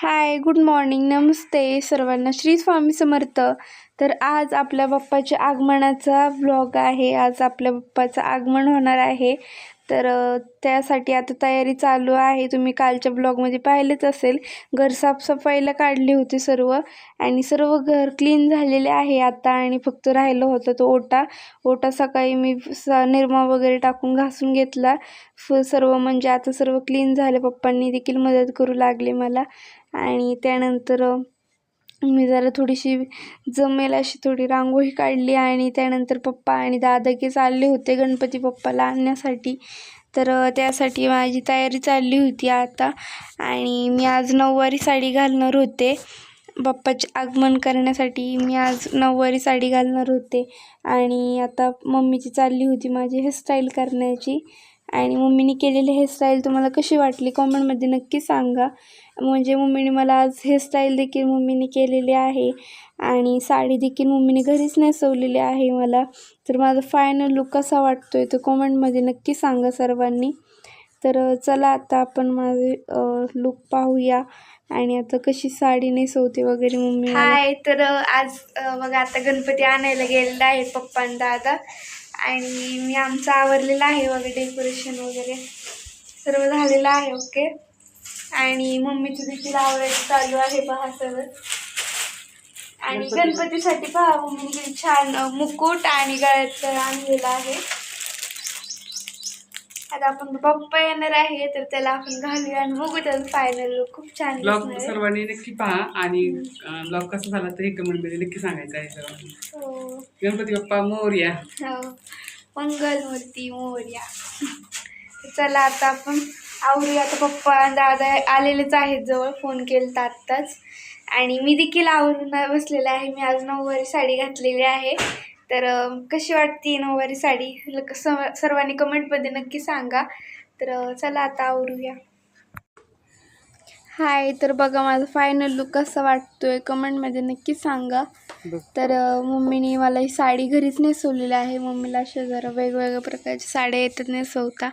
Hi good morning नमस्ते सर्वांना श्री स्वामी समर्थ. तर आज आपल्या बाप्पाच्या आगमनाचा व्लॉग आहे. आज आपल्या बाप्पाचं आगमन होणार आहे. तर त्यासाठी आता तयारी चालू आहे. तुम्ही कालच्या ब्लॉगमध्ये पाहिलेच असेल. घर साफसफाईला काढली होती सर्व आणि सर्व घर क्लीन झालेले आहे आता आणि फक्त राहिलं होतं तो ओटा. ओटा सकाळी मी स निरमा वगैरे टाकून घासून घेतला. फ सर्व म्हणजे आता सर्व क्लीन झाले. पप्पांनी देखील मदत करू लागले मला. आणि त्यानंतर मी जरा थोडीशी जमेल अशी थोडी रांगोळी काढली आणि त्यानंतर पप्पा आणि दादा की चालले होते गणपती बाप्पाला आणण्यासाठी. तर त्यासाठी माझी तयारी चालली होती आता आणि मी आज नऊवारी साडी घालणार होते. बाप्पाचे आगमन करण्यासाठी मी आज नऊवारी साडी घालणार होते आणि आता मम्मीची चालली होती माझी हेअरस्टाईल करण्याची. आणि मम्मीने केलेली हेअरस्टाईल तुम्हाला कशी वाटली कॉमेंटमध्ये नक्की सांगा. म्हणजे मम्मीने मला आज हेअरस्टाईल देखील मम्मीने केलेली आहे आणि साडी देखील मम्मीने घरीच नेसवलेली आहे मला. तर माझा फायनल लुक कसा आहे तो कॉमेंटमध्ये नक्की सांगा सर्वांनी. तर चला आता आपण माझे लुक पाहूया. आणि आता कशी साडी नेसवते वगैरे मम्मी हाय तर आज बघा आता गणपती आणायला गेलेला आहे पप्पा आणि दादा आणि मी आमचं आवरलेलं आहे बघा डेकोरेशन वगैरे. सर्व झालेलं आहे ओके आणि मम्मीचं देखील आवरायचं चालू आहे पहा सर्व आणि गणपतीसाठी पहा मम्मीने छान मुकुट आणि गळ्यात आणलेला आहे. आता आपण पप्पा येणार आहे तर त्याला आपण घालूया आणि बघू त्याचं फायनल खूप छान ब्लॉग दिसणार आहे. सर्वांनी नक्की पहा आणि ब्लॉग कसा झाला तरी कमेंटमध्ये नक्की सांगायचं आहे सर्वांनी. हो. गणपती बाप्पा मोरया हो. मंगलमूर्ती मोर्या चला आता आपण आवरूया आता पप्पा आणि दादा आलेलेच आहेत जवळ फोन केला आत्ताच. आणि मी देखील आवरून बसलेले आहे. मी आज नऊवारी साडी घातलेली आहे. तर कशी वाटते नऊवारी साडी? सर्वांनी कमेंटमध्ये नक्की सांगा. तर चला आता आवरूया. हाय तर बघा माझा फायनल लुक कसा वाटतोय? कमेंटमध्ये नक्की सांगा. तर मम्मीने मला ही साडी घरीच नेसवलेली आहे. मम्मीला अशा जरा वेगवेगळ्या प्रकारच्या साड्या येतात नेसवता.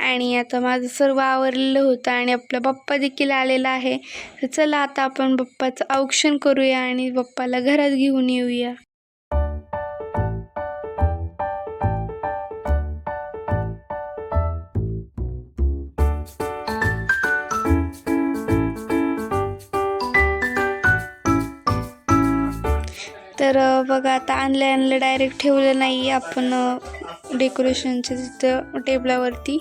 आणि आता माझं सर्व आवरलेलं होतं आणि आपला बाप्पा देखील आलेला आहे. तर चला आता आपण बाप्पाचं औक्षण करूया आणि बाप्पाला घरात घेऊन येऊया. तर बघा आता आणलं आणलं डायरेक्ट ठेवलं नाही आपण डेकोरेशनच्या तिथं टेबलावरती.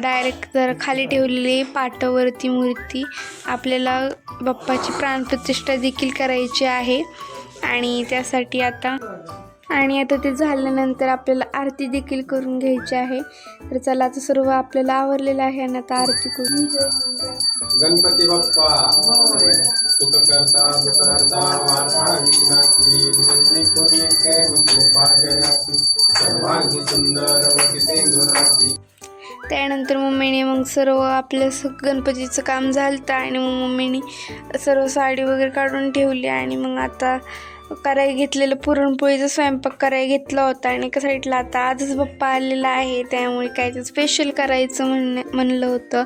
डायरेक्ट जरा खाली ठेवलेली पाटावरती मूर्ती. आपल्याला बाप्पाची प्राणप्रतिष्ठा देखील करायची आहे. आणि त्यासाठी आता आणि आता ते झाल्यानंतर आपल्याला आरती देखील करून घ्यायची आहे. तर चला आता सर्व आपल्याला आवरलेलं आहे आणि आता आरती करून गणपती बाप्पा. सुख करता करता विघ्नाची निर्मी सर्वांगी सुंदर त्यानंतर मम्मीने मग सर्व आपलं स गणपतीचं काम झालं आणि मग मम्मीने सर्व साडी वगैरे काढून ठेवली आणि मग आता करायला घेतलेलं पुरणपोळीचा स्वयंपाक करायला घेतला होता आणि एका साईडला आता आजच पप्पा आलेला आहे. त्यामुळे काय ते स्पेशल करायचं म्हणणे म्हणलं होतं.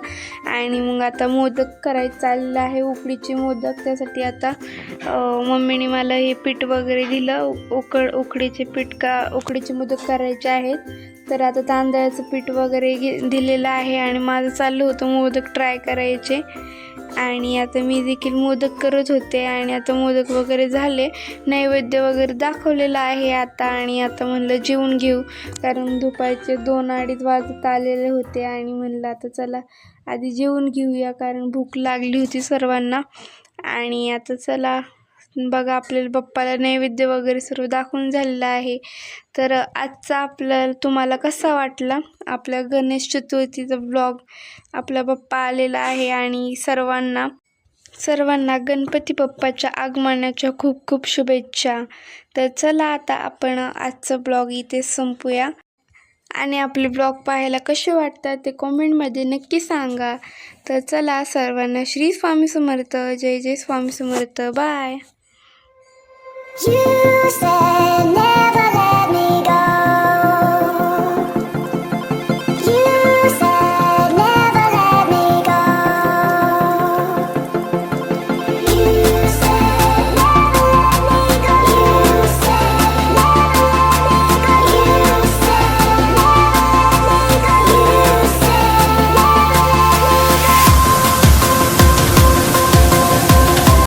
आणि मग आता मोदक करायचं चाललं आहे उकडीचे मोदक. त्यासाठी आता मम्मीने मला हे पीठ वगैरे दिलं. उकड उकडीचे पीठ का उकडीचे मोदक करायचे आहेत. तर आता तांदळाचं पीठ वगैरे घे दिलेलं आहे आणि माझं चाललं होतं मोदक ट्राय करायचे. आणि आता मी देखील मोदक करत होते आणि आता मोदक वगैरे झाले. नैवेद्य वगैरे दाखवलेलं आहे आता आणि आता म्हणलं जेवून घेऊ. कारण दुपारचे दोन अडीच वाजत आलेले होते आणि म्हणलं आता चला आधी जेवून घेऊया कारण भूक लागली होती सर्वांना. आणि आता चला बघा आपल्याला बाप्पाला नैवेद्य वगैरे सर्व दाखवून झालेलं आहे. तर आजचा आपल्याला तुम्हाला कसा वाटला? आपल्या गणेश चतुर्थीचा ब्लॉग आपला बाप्पा आलेला आहे आणि सर्वांना सर्वांना गणपती बाप्पाच्या आगमनाच्या खूप खूप शुभेच्छा. तर चला आता आपण आजचा ब्लॉग इथे संपूया. आणि आपले ब्लॉग पाहायला कसे वाटतात ते कॉमेंटमध्ये नक्की सांगा. तर चला सर्वांना श्री स्वामी समर्थ. जय जय Swami Samarth. Bye You said never